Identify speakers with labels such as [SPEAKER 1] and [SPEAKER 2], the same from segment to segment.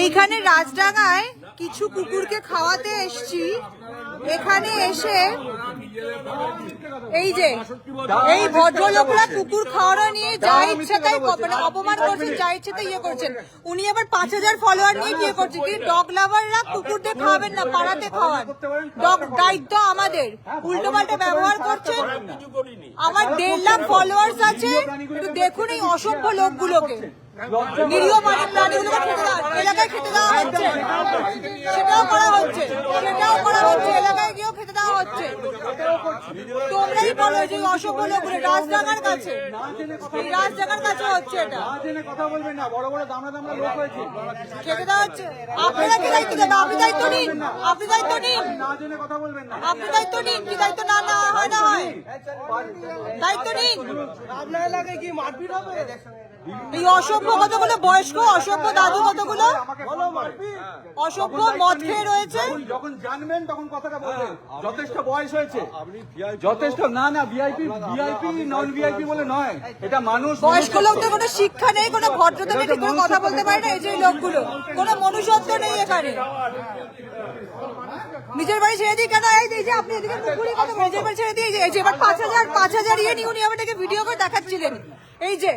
[SPEAKER 1] এইখানে রাজডাঙ্গায় কিছু কুকুরকে খাওয়াতে এসছি। এখানে এসে এই যে, এই ভদ্রলোকরা কুকুর খাওয়ানো নিয়ে যা ইচ্ছা তাই মানে অপমান করছেন, যা ইচ্ছে তাই ইয়ে করছেন। উনি আবার পাঁচ হাজার ফলোয়ার নিয়ে বিয়ে করছেন কিন্তু ডগ লাভাররা কুকুরদের খাওয়াবেন না, পাড়াতে খাওয়ান। ডগ দায়িত্ব আমাদের। উল্টো পাল্টা ব্যবহার করছেন আমার দেড় লাখ ফলোয়ার্স আছে। দেখুন এই অসভ্য লোকগুলোকে। নিরীহ মানে প্রাণীগুলোকে এলাকায় খেতে দেওয়া হচ্ছে। সেটাও করা হচ্ছে। সেটাও করা হচ্ছে। এলাকায় গিয়েও খেতে দেওয়া হচ্ছে। তোমরাই বলো যে অসভ্য লোকগুলো রাজডাঙ্গার কাছে। রাজডাঙ্গার কাছে হচ্ছে এটা। আপনি
[SPEAKER 2] আপনার এলাকায় কি মারপিট হবে?
[SPEAKER 1] এই অসভ্য কতগুলো বয়স্ক অসভ্য দাদু কতগুলো? অসভ্য মদ খেয়ে রয়েছে?
[SPEAKER 2] যখন- জানবেন তখন কথাটা বলবেন। যথেষ্ট বয়স হয়েছে। যথেষ্ট না না ভিআইপি ভিআইপি নন ভিআইপি বলে নয়। এটা মানুষ
[SPEAKER 1] বয়স্ক লোকদের কোনো শিক্ষা নেই কোনো ভদ্রতা নেই করে কথা বলতে পারে না এই যে লোকগুলো। কোনো মনুষ্যত্ব নেই এখানে। নিজের বাড়ি ছেড়ে দিই কেন? এই যে আপনি এদিকে পুকুরি কথা নিজের বাড়ি ছেড়ে দিয়ে এই যে- এবার পাঁচ হাজার পাঁচ হাজার ইয়ে নিয়ে উনি আমাদেরকে ভিডিও করে দেখাচ্ছিলেন। এই যে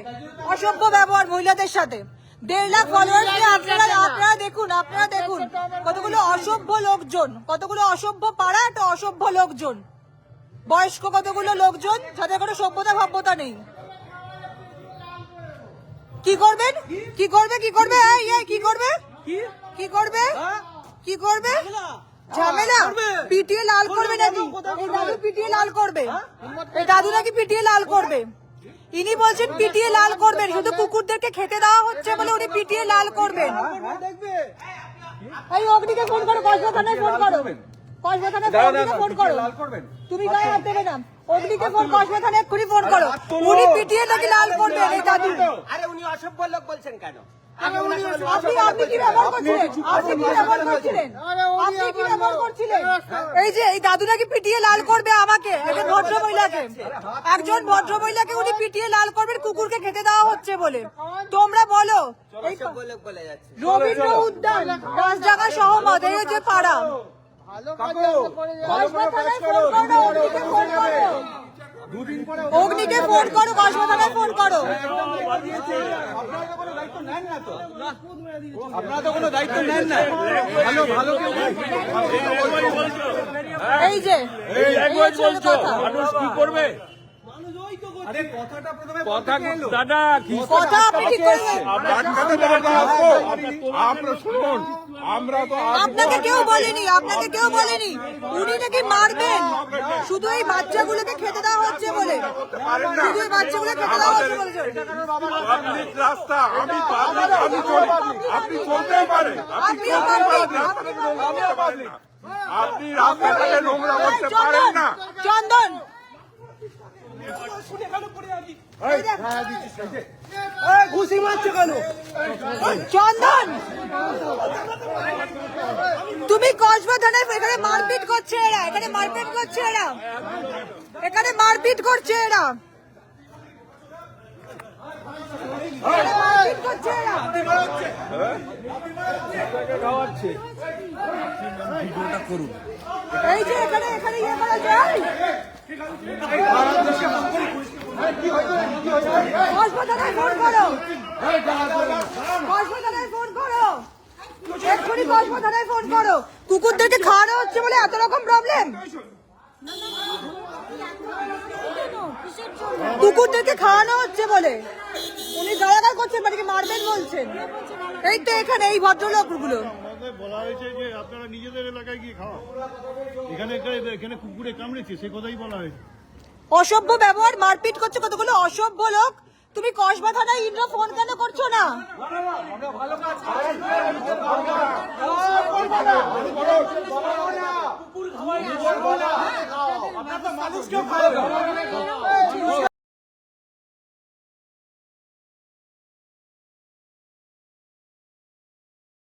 [SPEAKER 1] অসভ্য ব্যবহার মহিলাদের সাথে। দেড় লাখ ফলোয়ার আপনারা আপনারা দেখুন আপনারা দেখুন কতগুলো অসভ্য লোকজন কতগুলো অসভ্য পাড়া একটা অসভ্য লোকজন। বয়স্ক কতগুলো লোকজন যাদের কোনো সভ্যতা ভব্যতা নেই। কি করবেন? কি করবে কি করবে? কি করবে? কি? করবে? কি করবে? ঝামেলা? পিটিয়ে লাল করবে নাকি? দাদু পিটিয়ে লাল করবে। এই দাদু নাকি পিটিয়ে লাল করবে? ইনি বলছেন পিটিয়ে লাল করবেন শুধু কুকুরদেরকে খেতে দেওয়া হচ্ছে বলে উনি পিটিয়ে লাল করবেন। এই অগ্নিকে ফোন করো কসবা ফোন করো। কসবা থানায় ফোন করো। তুমি গায়ে হাত দেবে না। অগ্নিকে ফোন কসবা থানায় এক্ষুনি ফোন করো। উনি পিটিয়ে নাকি লাল করবেন এই দাদু?
[SPEAKER 3] আরে উনি অসভ্য লোক বলছেন কেন?
[SPEAKER 1] করছিলেন? এই যে এই দাদু নাকি পিটিয়ে লাল করবে আমাকে? একজন ভদ্র মহিলাকে। একজন ভদ্র মহিলাকে উনি পিটিয়ে লাল করবেন কুকুরকে খেতে দেওয়া হচ্ছে বলে। তোমরা বলো। এই
[SPEAKER 3] অসভ্য লোক বলে যাচ্ছে।
[SPEAKER 1] রবীন্দ্র উদ্যান রাজডাঙ্গা সহমত এই হচ্ছে পাড়া।
[SPEAKER 2] কাকু
[SPEAKER 1] কসবা থানায় ফোন করো অগ্নিকে ফোন করো। কসবা থানায় ফোন করো
[SPEAKER 2] আপনারা তো কোনো দায়িত্ব নেন না তো। আপনারা তো কোনো দায়িত্ব নেন না। ভালো ভালো
[SPEAKER 1] এই যে এই
[SPEAKER 4] মানুষ কি করবে?
[SPEAKER 2] আরে কথাটা প্রথমে
[SPEAKER 4] কথা
[SPEAKER 2] কোথা থেকে এলো?
[SPEAKER 4] দাদা কি
[SPEAKER 1] কথা আপনি ঠিক করবেন
[SPEAKER 4] ডাক্তারের বাড়িতে আসব আমরা শুনুন আমরা তো
[SPEAKER 1] আপনাকে কেউ বলেনি আপনাকে কেউ বলেনি। উনি নাকি মারবেন। শুধু এই বাচ্চাগুলোকে খেতে দেওয়া হচ্ছে বলে। শুধু এই বাচ্চাগুলো খেতে দেওয়া হচ্ছে বলে
[SPEAKER 4] পাবলিক রাস্তা আমি পাবলিক আমি আপনি চলতেই পারেন। আপনি
[SPEAKER 1] পাবলিক,
[SPEAKER 4] আপনি রাস্তাটাকে নোংরা করতে পারেন
[SPEAKER 1] চন্দন।
[SPEAKER 2] ঘুষি মারছে কেন
[SPEAKER 1] চন্দন তুমি কসবা থানায় এখানে মারপিট করছে এরা। এখানে মারপিট করছে এরা। এখানে মারপিট করছে এরা। এই যে এখানে এখানে ইয়ে করা যায়। হাসপাতালে ফোন করো। হাসপাতালে ফোন করো। এক্ষুনি হাসপাতালে ফোন করো। কুকুরদেরকে খাওয়ানো হচ্ছে বলে এত রকম প্রবলেম কুকুরদেরকে খাওয়ানো হচ্ছে বলে। উনি গালাগাল করছেন বাড়িকে মারবেন বলছেন। এই তো এখানে এই ভদ্রলোকগুলো।
[SPEAKER 5] আমাদের বলা হয়েছে যে আপনারা নিজেদের এলাকায় গিয়ে খাওয়া। এখানে কুকুরে কামড়েছে সে কথাই বলা হয়েছে।
[SPEAKER 1] অসভ্য ব্যবহার মারপিট করছে কতগুলো অসভ্য লোক। তুমি কসবা থানায় ইন্দ্র ফোন কেন করছ না?